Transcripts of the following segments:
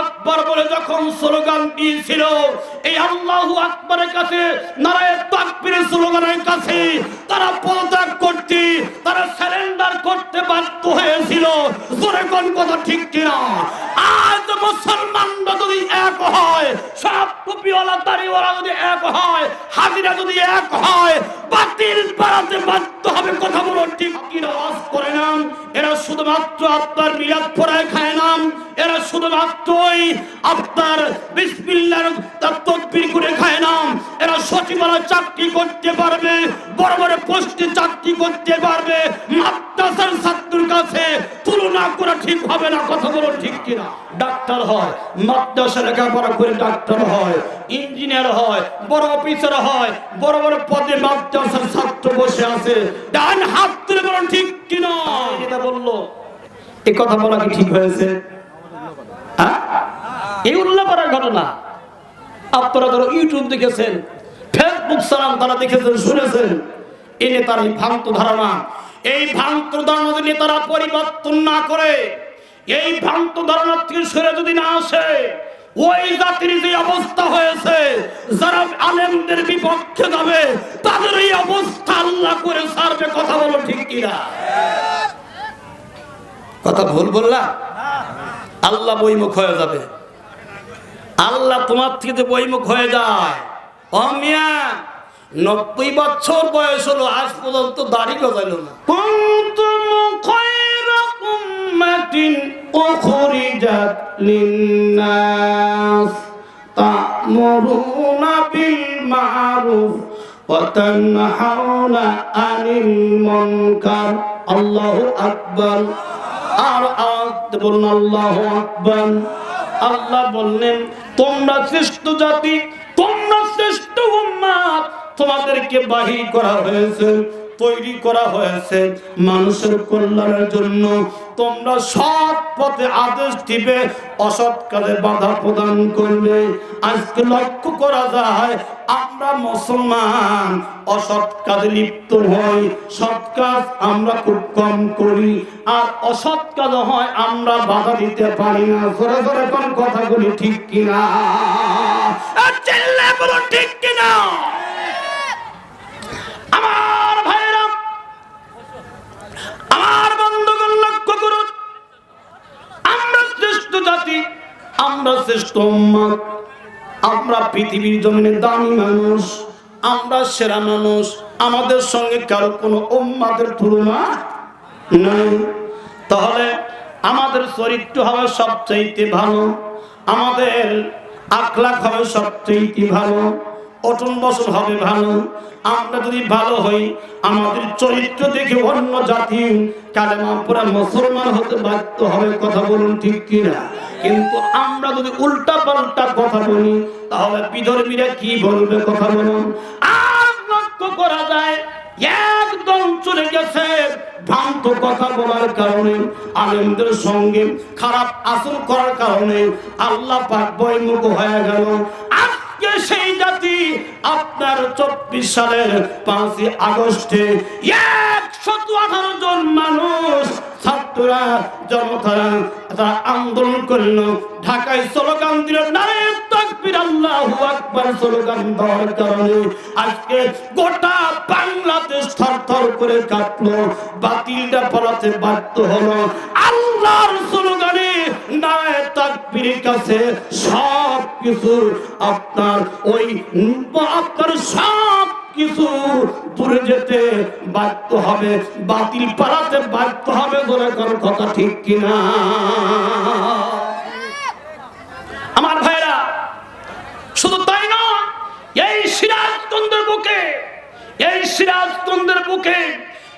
আকবার বলে যখন স্লোগান দিয়েছিল, এই আল্লাহু আকবরের কাছে নারায় তাকবীরের স্লোগানের কাছে তারা পদত্যাগ করতে, তারা সারেন্ডার করতে বাধ্য হয়েছিল। জোরে কোন কথা ঠিক কিনা? আজ মুসলমানরা যদি এক হয়, সব টুপিওয়ালা দাড়িওয়ালা যদি এক হয় হাজিরা যদি এক হয়, বাতিল বাড়াতে বাধ্য হবে কথা বলো, ঠিক কিনা আওয়াজ করে নাম এরা শুধুমাত্র আপনার মিলাদ পড়ায় খায় নাম এরা শুধুমাত্রই আপনার বিসমিল্লার তার করে খায় নাম এরা সচিবালয় চাকরি করতে পারবে, বড় বড় পোস্টে চাকরি করতে পারবে। মাদ্রাসার ছাত্রের কাছে তুলনা করা ঠিক হবে না, কথা বলো, ঠিক কিনা হয় মাদ্রাসা লেখাপড়া করে ডাক্তার হয়, ইঞ্জিনিয়ার হয়, বড় অফিসার হয়, বড় বড় পদে মাদ্রাসার ছাত্র বসে আছে। ডান হাত তুলে বলুন, ঠিক কিনা এটা বলল। এই কথা বলা কি ঠিক হয়েছে? হ্যাঁ? এই উল্লেখ করার ঘটনা। আপনারা ধরো ইউটিউব দেখেছেন, ফেসবুক সালাম তারা দেখেছেন, শুনেছেন। এই নেতার এই ভ্রান্ত ধারণা। এই ভ্রান্ত ধারণা নেতারা পরিবর্তন না করে এই ভ্রান্ত ধারণা থেকে সরে যদি না আসে, ওই জাতির যে অবস্থা হয়েছে, যারা আলেমদের বিপক্ষে যাবে, তাদের এই অবস্থা আল্লাহ করে সারবে কথা বলো ঠিক কিনা? কথা ভুল বললাম আল্লাহ বইমুখ হয়ে যাবে। আল্লাহ তোমার থেকে যে বইমুখ হয়ে যায় অমিয়া নব্বই বছর বয়স হলো, আজ পর্যন্ত দাড়ি গজাইল না। উম্মাতিন উখরিজাত লিন্নাস। তা'মুরুনা বিল মা'রুফ ওয়া তানহাউনা আনিল মুনকার। আল্লাহু আকবার। আর দিয়ে বলুন, আল্লাহু আকবার। আল্লাহ বললেন, তোমরা শ্রেষ্ঠ জাতি, তোমরা শ্রেষ্ঠ উম্মাত তোমাদেরকে বাহির করা হয়েছে। তৈরি করা হয়েছে মানুষের কল্যাণের জন্য। তোমরা সৎ পথে আদেশ দিবে, অসৎ কাজে বাধা প্রদান করবে। আজকে লক্ষ্য করা যায়, আমরা মুসলমান, অসৎ কাজে লিপ্ত হই। সৎ কাজ আমরা খুব কম করি, আর অসৎ কাজ হয় আমরা বাধা দিতে পারি না। ধরে ধরে কোন কথাগুলি ঠিক কিনা? বলুন, ঠিক কিনা আমার ভাইরা আমার বন্ধুগণ লক্ষ্য করুন আমরা শ্রেষ্ঠ জাতি, আমরা শ্রেষ্ঠ আমরা পৃথিবীর জমিনে দামি মানুষ, আমরা সেরা মানুষ। আমাদের সঙ্গে কারও কোনো উম্মাদের তুলনা নেই। তাহলে আমাদের চরিত্র হবে সবচেয়ে ভালো, আমাদের আখলাখ হবে সবচেয়ে ভালো। অটন বসন হবে ভালো। আমরা যদি ভালো হই, আমাদের চরিত্র দেখে অন্য জাতি কালেমা মুসলমান হতে বাধ্য হবে, কথা বলুন ঠিক কিনা? কিন্তু আমরা যদি উল্টা পাল্টা কথা বলি, তাহলে বিধর্মীরা কি বলবে কথা বলুন? আর লক্ষ্য করা যায়, একদম চলে গেছে ভ্রান্ত কথা বলার কারণে, আলেমদের সঙ্গে খারাপ আসল করার কারণে আল্লাহ পাক বইমুখ হয়ে গেল। আজকে সেই জাতি আপনার চব্বিশ সালের পাঁচই আগস্টে একশত আঠারো জন মানুষ, ছাত্ররা, জনতারা গোটা বাংলাদেশ করে বাতিলটা পালাতে বাধ্য হলো। আল্লাহর তাকবীরের কাছে সব কিছু আপনার ওই আপনার সব কিছু দূরে যেতে বাধ্য হবে, বাতিল পালাতে বাধ্য হবে বলে কোন কথা ঠিক কিনা? আমার ভাইরা শুধু তাই নয়, এই সিরাজগঞ্জের বুকে, এই সিরাজগঞ্জের বুকে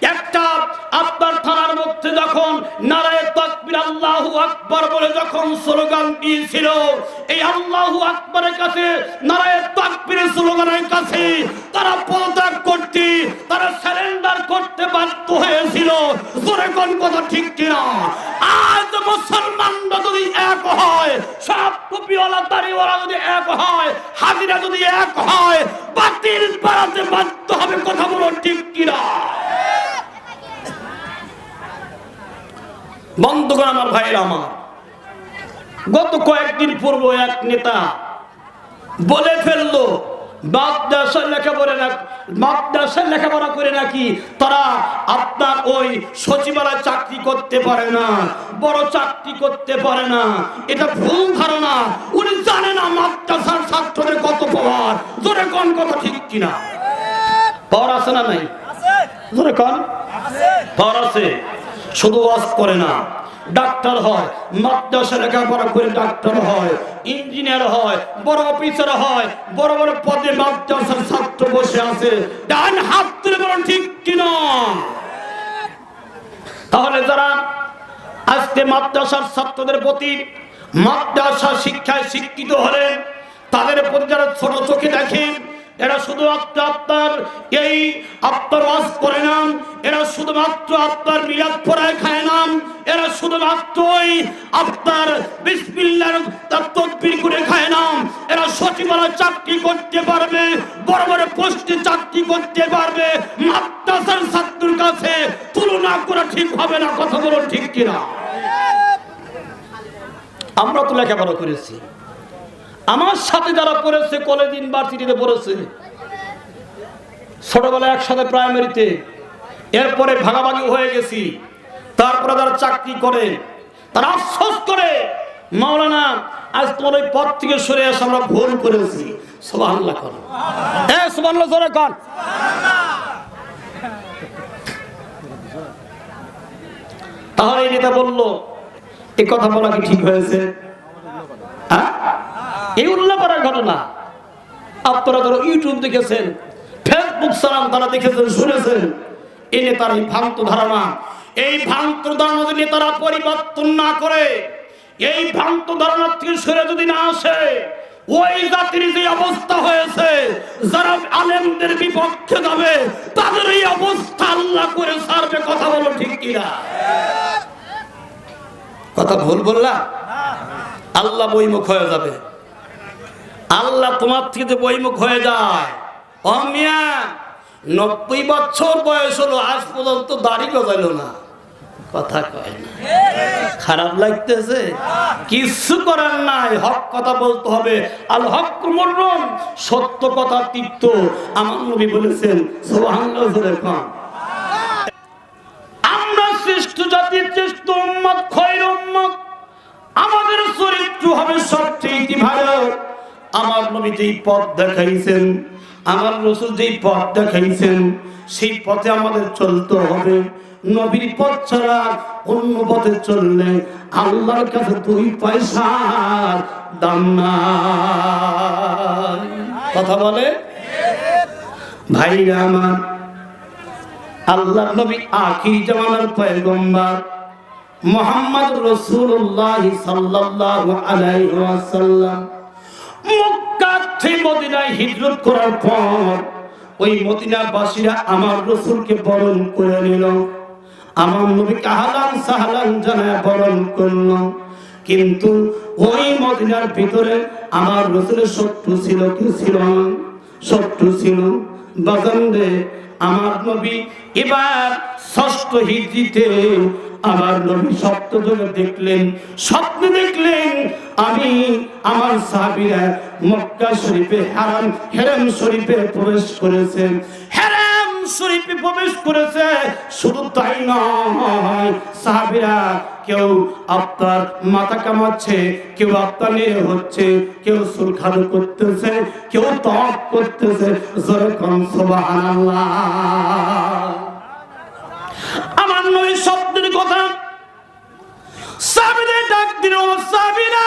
একটা আপনার থানার মধ্যে যখন নারায় তাকবির আল্লাহু আকবার বলে যখন স্লোগান দিয়েছিল, এই আল্লাহু আকবরের কাছে, নারায় তাকবীরের স্লোগানের কাছে তারা পদত্যাগ করতে, তারা সারেন্ডার করতে বাধ্য হয়েছিল। জোরে কোন কথা ঠিক কিনা? আজ মুসলমানরা যদি এক হয়, সব টুপিওয়ালা, দাড়িওয়ালা যদি এক হয়, হাজিরা যদি এক হয়, বাতিল বাড়াতে বাধ্য হবে, কথা বলো ঠিক কিনা? বন্ধ করে আমার ভাইয়ের আমার গত কয়েকদিন পূর্ব এক নেতা বলে ফেলল মাদ্রাসার লেখাপড়া না মাদ্রাসার লেখাপড়া করে নাকি তারা আপনার ওই সচিবালয় চাকরি করতে পারে না বড় চাকরি করতে পারে না। এটা ভুল ধারণা। উনি জানে না মাদ্রাসার ছাত্রদের কত পাওয়ার জোরে কোন কথা ঠিক কিনা? পাওয়ার আছে না নাই? জোরে কোন? পাওয়ার আছে। শুধু ওয়াজ করে না, ডাক্তার হয় মাদ্রাসা লেখাপড়া করে ডাক্তার হয়, ইঞ্জিনিয়ার হয়, বড় অফিসার হয়, বড় বড় পদে মাদ্রাসার ছাত্র বসে আছে, ডান হাত তুলে বলুন ঠিক কিনা তাহলে যারা আজকে মাদ্রাসার ছাত্রদের প্রতি মাদ্রাসা শিক্ষায় শিক্ষিত হলেন, তাদের প্রতি যারা ছোট চোখে দেখেন, এরা শুধু আপনার এই আপনার করে শুধুমাত্র আপনার মিলাদ পড়ায় খায় এরা আপনার বিসমিল্লার করে খায় এরা সচিবালয় চাকরি করতে পারবে, বড় বড় পোস্টে চাকরি করতে পারবে। মাদ্রাসার ছাত্রের কাছে তুলনা করা ঠিক হবে না ঠিক কিনা? আমরা তো লেখাপড়া করেছি। আমার সাথে যারা পড়েছে, কলেজ, ইউনিভার্সিটিতে পড়েছে, ছোটবেলায় একসাথে প্রাইমারিতে এরপরে ভাগাভাগি হয়ে গেছি। তারপরে যারা চাকরি করে, তারা আফসোস করে, মাওলানা, আজ তোমার ওই পথ থেকে সরে এসে আমরা ভুল করেছি। হ্যাঁ তাহলে বলল বলা ঠিক হয়েছে? হ্যাঁ? এই ঘটনা। আপনারা ধরো ইউটিউব দেখেছেন ফেসবুক সালাম তারা দেখেছেন, শুনেছেন। এই নেতার এই ভ্রান্ত ধারণা, এই ভ্রান্ত ধারণা যদি নেতারা পরিবর্তন না করে, এই ভ্রান্ত ধারণা থেকে সরে যদি না আসে, ওই জাতির যে অবস্থা হয়েছে, যারা আলেমদের বিপক্ষে যাবে, তাদের এই অবস্থা আল্লাহ করে সারবে কথা বলো ঠিক কিনা? কথা ভুল বললাম আল্লাহ বইমুখ হয়ে যাবে। আল্লাহ তোমার থেকে যে বইমুখ হয়ে যায়। অমিয়া নব্বই বছর বয়স হলো, আজ পর্যন্ত দাড়ি গজাইল না। কথা কয় না। খারাপ লাগতেছে। কিছু করার নাই। হক কথা বলতে হবে। আল হক মরণ সত্য কথা তিক্ত। আমার নবী বলেছেন আমরা শ্রেষ্ঠ জাতির শ্রেষ্ঠ উম্মত খৈর উম্মত। আমাদের চরিত্র হবে সবচেয়ে ভালো আমার নবী যেই পথ দেখাইছেন আমার রসুল যেই পথ দেখাইছেন সেই পথে আমাদের চলতে হবে। নবীর পথ ছাড়া অন্য পথে চললে আল্লাহর কাছে দুই পয়সার দাম নাই। কথা বলে? ভাইরা আমার আল্লাহ নবী আখির জামানার পয়গম্বর মোহাম্মদ রসুল্লাহ সাল্লাল্লাহু আলাইহি ওয়াসাল্লাম। থেকে মদিনায় হিজরত করার পর ওই মদিনাবাসীরা আমার রসুলকে বরণ করে নিল। আমার নবীকে হালান সাহালান জানায় বরণ করল। কিন্তু ওই মদিনার ভিতরে আমার রসুলের শত্রু ছিল কি ছিল শত্রু ছিল। বাজানরে আমার নবী এবার ষষ্ঠ হিজরিতে আমার নবী সপ্ত যুগে দেখলেন, স্বপ্নে দেখলেন আমি আমার সাহাবীরা মক্কা শরীফে হারাম, হেরাম শরীফে প্রবেশ করেছেন হেরাম শরীফে প্রবেশ করেছে, শুধু তাই নয়, সাহাবীরা কেউ আপনার মাথা কামাচ্ছে, কেউ আপনার নিয়ে হচ্ছে, কেউ সুরখাদু করতেছে, কেউ তপ করতেছে, যেরকম সুবহানাল্লাহ। আমার নবী শব্দের কথা সাবিরে ডাক দিল সাবিরা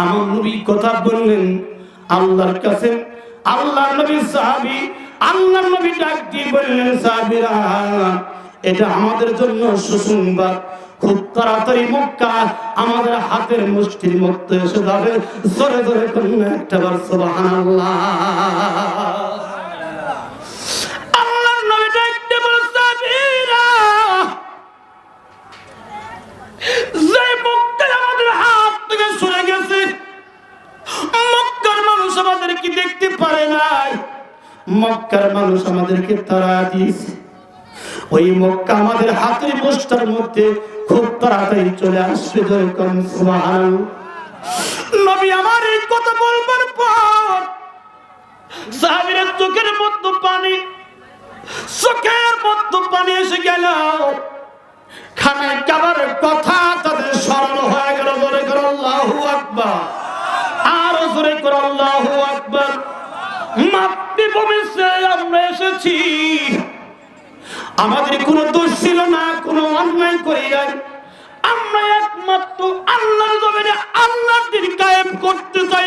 আমার নবী কথা বললেন, আল্লাহর কাছে আল্লাহর নবী সাহাবি, আল্লাহর নবী ডাক দিয়ে বললেন, সাহাবীরা, এটা আমাদের জন্য সুসংবাদ। খুব তাড়াতাড়ি মক্কা, আমাদের হাতের মুষ্টির মধ্যে এসে যাবে। জোরে জোরে করুন একটা বার সুবহানাল্লাহ। আমাদেরকে দেখতে পারে নাই? মক্কার মানুষ আমাদেরকে তারা দিয়েছে। ওই মক্কা আমাদের হাতের মুষ্টার মধ্যে খুব তাড়াতাড়ি চলে আসবে যেরকম। নবী আমার এই কথা বলবার পর চোখের মধ্যে পানি, চোখের মধ্যে পানি এসে গেল। খানায় কাবার কথা আমরা এসেছি। আমাদের কোনো দোষ ছিল না, কোনো অন্যায় করি আমরা একমাত্র আল্লাহর জমিনে দিন কায়েম করতে চাই